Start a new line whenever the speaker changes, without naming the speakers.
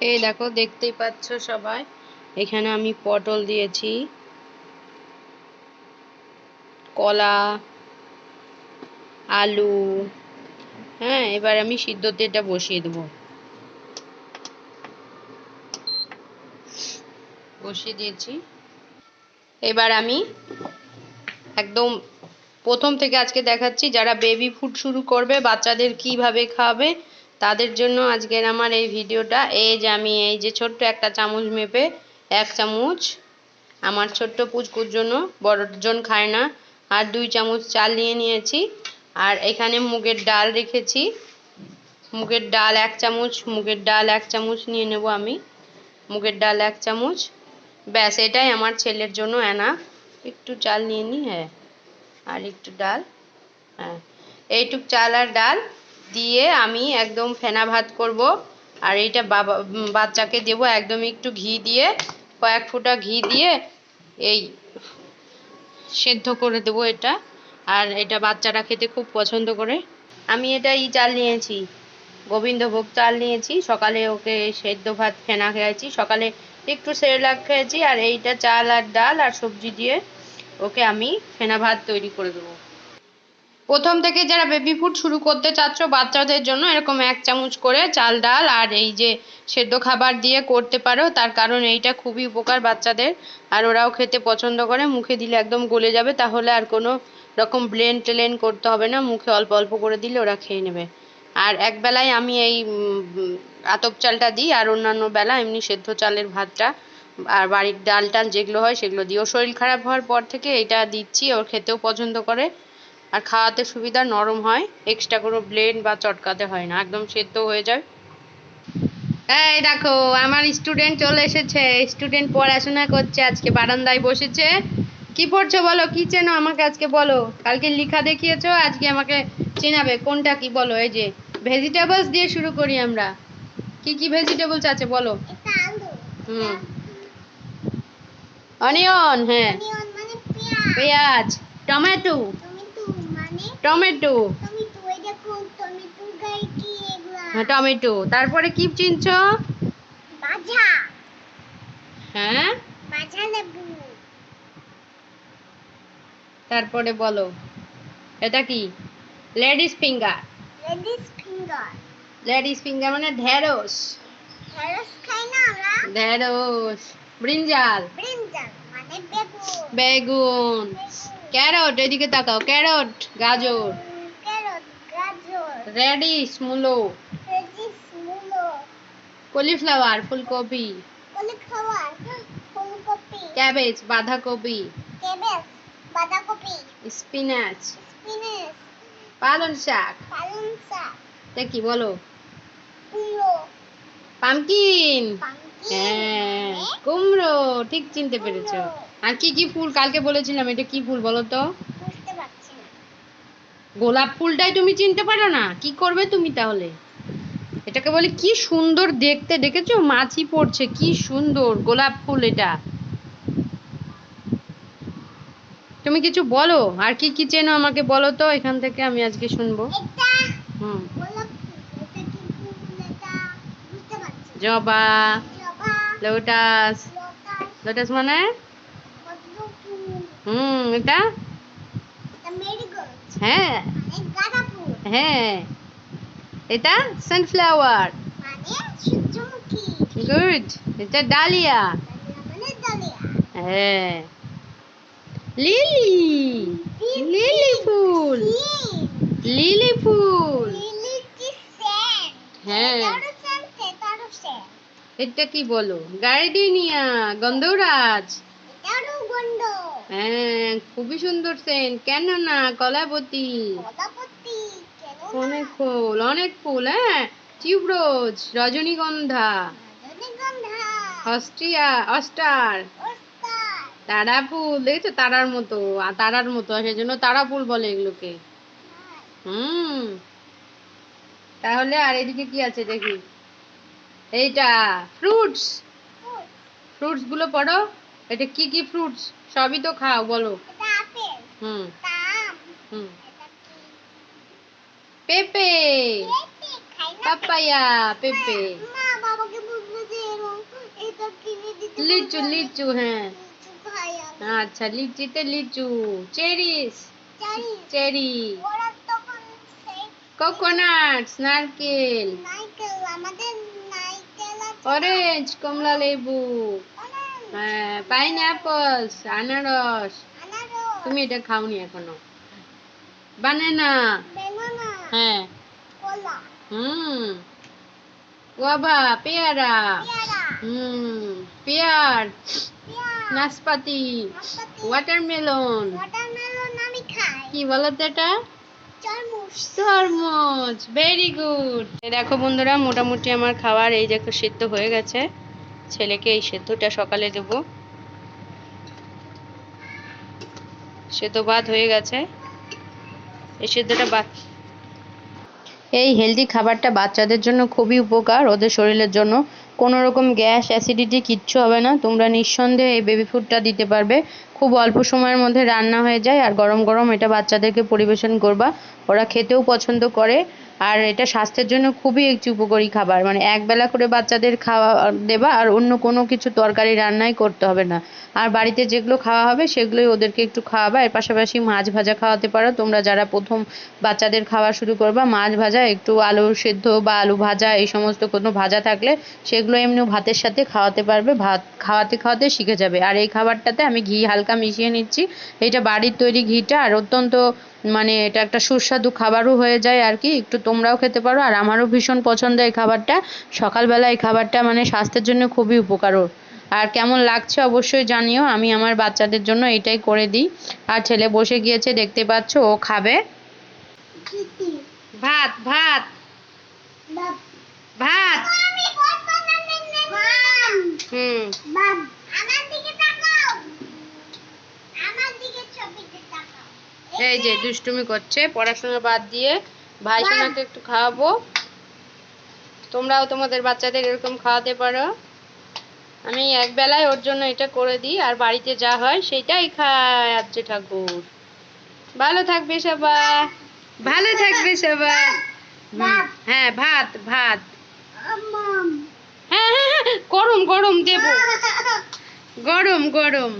এই দেখো, দেখতেই পাচ্ছ সবাই। এখানে আমি পটল দিয়েছি, কলা, আলু হ্যাঁ এবার আমি সিদ্ধতে এটা বসিয়ে দেবো। বসিয়ে দিয়েছি। এবার আমি একদম প্রথম থেকে আজকে দেখাচ্ছি যারা বেবি ফুড শুরু করবে, বাচ্চাদের কীভাবে খাওয়াবে তাদের জন্য আজকের আমার এই ভিডিওটা। এই যে আমি এই যে ছোট্ট একটা চামচ মেপে এক চামচ আমার ছোট্ট পুচকুর জন্য, বড়জন খায় না, আর দুই চামচ চাল নিয়ে নিয়েছি। আর এখানে মুগের ডাল রেখেছি। মুগের ডাল এক চামচ, মুগের ডাল এক চামচ নিয়ে নেব আমি। মুগের ডাল এক চামচ। ব্যাস, এটাই আমার ছেলের জন্য এনা একটু চাল নিয়ে নিই হ্যাঁ। আর একটু ডাল হ্যাঁ। এইটুক চাল আর ডাল। দিয়ে আমি একদম ফেনা ভাত করব। আর এইটা বাবা বাচ্চাকে দেবো একদম একটু ঘি দিয়ে, কয়েক ফোঁটা ঘি দিয়ে এই সেদ্ধ করে দেবো এটা। আর এটা বাচ্চারা খেতে খুব পছন্দ করে। আমি এটা ই চাল নিয়েছি, গোবিন্দভোগ চাল নিয়েছি। সকালে ওকে সেদ্ধ ভাত ফেনা খেয়েছি। সকালে একটু সেরেলাক খেয়েছি। আর এইটা চাল আর ডাল আর সবজি দিয়ে ওকে আমি ফেনা ভাত তৈরি করে দেবো। প্রথম থেকে যারা বেবি ফুড শুরু করতে চাচ্ছ বাচ্চাদের জন্য এরকম এক চামচ করে চাল, ডাল আর এই যে সেদ্ধ খাবার দিয়ে করতে পারো। তার কারণ এইটা খুবই উপকার বাচ্চাদের। আর ওরাও খেতে পছন্দ করে, মুখে দিলে একদম গলে যাবে। তাহলে আর কোনো রকম ব্লেন টেলেন করতে হবে না, মুখে অল্প অল্প করে দিলে ওরা খেয়ে নেবে। আর এক বেলায় আমি এই আতপ চালটা দিই আর অন্যান্য বেলা এমনি সেদ্ধ চালের ভাতটা আর বাড়ির ডাল টাল যেগুলো হয় সেগুলো দিই। ওর শরীর খারাপ হওয়ার পর থেকে এটা দিচ্ছি ওর খেতেও পছন্দ করে। আর খাওয়াতে সুবিধা নরম হয় এক্সট্রা কোনো ব্লেন্ড বা চটকাতে হয় না একদম সেদ্ধ হয়ে যায়। এই দেখো আমার স্টুডেন্ট চলে এসেছে স্টুডেন্ট পড়াশোনা করছে আজকে বারান্দায় বসেছে। কি পড়ছো বলো কি চেনো আমাকে আজকে বলো? কালকে লিখা দেখিয়েছো আজকে আমাকে চেনাবে কোনটা কি বলো? এই যে ভেজিটেবলস দিয়ে শুরু করি আমরা। কি কি ভেজিটেবলস আছে বলো? হুম। অনিয়ন হ্যাঁ।
অনিয়ন মানে পেঁয়াজ।
পেঁয়াজ টমেটো।
টমেটো।
হ্যাঁ টমেটো। তারপরে কি চিনছো? হ্যাঁ? তারপরে বলো এটা কি? Ladies finger.
Ladies finger.
Ladies finger মানে ঢেঁড়স।
ঢেঁড়স খাই না আমরা?
ঢেঁড়স। ব্রিঞ্জাল।
ব্রিঞ্জাল মানে বেগুন।
বেগুন। ক্যারট এদিকে তাকাও ক্যারট গাজর। রেডিশ মূলো।
রেডিস মূলো।
কলিফ্লাওয়ার ফুলকপি। ক্যাবেজ বাঁধাকপি।
বাঁধাকপি।
স্পিনাচ। পালং শাক।
পালং শাক।
কি বলো? পামকিন। হ্যাঁ। কুমড়ো ঠিক চিনতে পেরেছ। আর কি কি ফুল কালকে বলেছিলাম এটা কি ফুল বলো তো?
বুঝতে পারছি না।
গোলাপ ফুলটাই তুমি চিনতে পারো না? কি করবে তুমি তাহলে? এটাকে বলে কি সুন্দর দেখতে দেখেছ? মাছি পড়ছে কি সুন্দর গোলাপ ফুল এটা। তুমি কিছু বলো? আর কি কি চেনো আমাকে বলো তো এখান থেকে আমি আজকে শুনব। হুম। জবা। লোটাস
লোটাস
মানে? হুম এটা? হ্যাঁ। হ্যাঁ। এটা? সানফ্লাওয়ার গুড এটা ডালিয়া। হ্যাঁ। লিলি লিলি ফুল। লিলি ফুল। হ্যাঁ। এটা কি বলো? গার্ডিনিয়া গন্ধরাজ। হ্যাঁ খুবই সুন্দর সেন্ট কেন না? কলাবতী অনেক ফুল অনেক ফুল হ্যাঁ? টিউবরোজ রজনীগন্ধা। Austria aster. তারা ফুল দেখেছ তারার মতো আর তারার মতো সেই জন্য তারা ফুল বলে এগুলোকে। হুম। তাহলে আর এদিকে কি আছে দেখি? এইটা ফ্রুটস ফ্রুটসগুলো পড়ো। এটা কি কি ফ্রুটস সবই তো খাও বলো। হুম। হুম। পেঁপে।
পেঁপে
পাপায়া লিচু লিচু হ্যাঁ। আচ্ছা লিচিতে লিচু। Cherished cherry. কোকোনাট নারকেল
আমাদের।
অরেঞ্জ কমলা লেবু। হ্যাঁ পাইনঅ্যাপলস আনারস। তুমি এটা খাওনি এখনও। বানানা হ্যাঁ। হুম। গোয়াবা পেয়ারা। হুম পেয়ার। নাশপাতি। ওয়াটারমেলন। কি বলো তো এটা?
তরমুজ,
ভেরি গুড দেখো বন্ধুরা মোটামুটি আমার খাবার এই দেখো সেদ্ধ হয়ে গেছে। ছেলেকে এই সেদ্ধটা সকালে দেবো। সেদ্ধ ভাত হয়ে গেছে। এই সেদ্ধটা বা এই হেলদি খাবারটা বাচ্চাদের জন্য খুবই উপকার ওদের শরীরের জন্য। কোনো রকম গ্যাস অ্যাসিডিটি কিচ্ছু হবে না। তোমরা নিঃসন্দেহে এই বেবি ফুডটা দিতে পারবে। খুব অল্প সময়ের মধ্যে রান্না হয়ে যায় আর গরম গরম এটা বাচ্চাদেরকে পরিবেশন করবা। ওরা খেতেও পছন্দ করে। আর এটা স্বাস্থ্যের জন্য খুবই একটি উপকারী খাবার। মানে একবেলা করে বাচ্চাদের খাওয়া দেবা আর অন্য কোনো কিছু তরকারি রান্নাই করতে হবে না। আর বাড়িতে যেগুলো খাওয়া হবে সেগুলোই ওদেরকে একটু খাওয়াবা। এর পাশাপাশি মাছ ভাজা খাওয়াতে পারো। তোমরা যারা প্রথম বাচ্চাদের খাওয়া শুরু করবা, মাছ ভাজা, একটু আলু সেদ্ধ বা আলু ভাজা, এই সমস্ত কোনো ভাজা থাকলে সেগুলো এমনি ভাতের সাথে খাওয়াতে পারবে। ভাত খাওয়াতে খাওয়াতে শিখে যাবে। আর এই খাবারটাতে আমি ঘি হালকা মিশিয়ে নিচ্ছি। এটা বাড়ির তৈরি ঘিটা আর অত্যন্ত মানে এটা একটা সুস্বাদু খাবারও হয়ে যায় আর কি। একটু তোমরাও খেতে পারো আর আমারও ভীষণ পছন্দ এই খাবারটা। সকালবেলা এই খাবারটা মানে স্বাস্থ্যের জন্য খুবই উপকারও আর কেমন লাগছে অবশ্যই জানিও আমি আমার বাচ্চাদের জন্য এটাই করে দিই। আর ছেলে বসে গিয়েছে দেখতে পাচ্ছ ও খাবে। ভাত ভাত। ভাত। হুম
বাব, আমার দিকে তাকাও। আমার দিকে ছবিতে তাকাও।
এই যে দুষ্টুমি করছে পড়াশোনা বাদ দিয়ে ভাই সোনাকে একটু খাওয়াবো। তোমরাও তোমাদের বাচ্চাদের এরকম খাওয়াতে পারো। আমি এক বেলায় ওর জন্য এটা করে দিই আর বাড়িতে যা হয় সেটাই খায় আজকে ঠাকুর। ভালো থাকবে সবাই। ভালো থাকবে সবাই। হ্যাঁ ভাত ভাত। হ্যাঁ হ্যাঁ হ্যাঁ, গরম গরম দেবো। গরম গরম।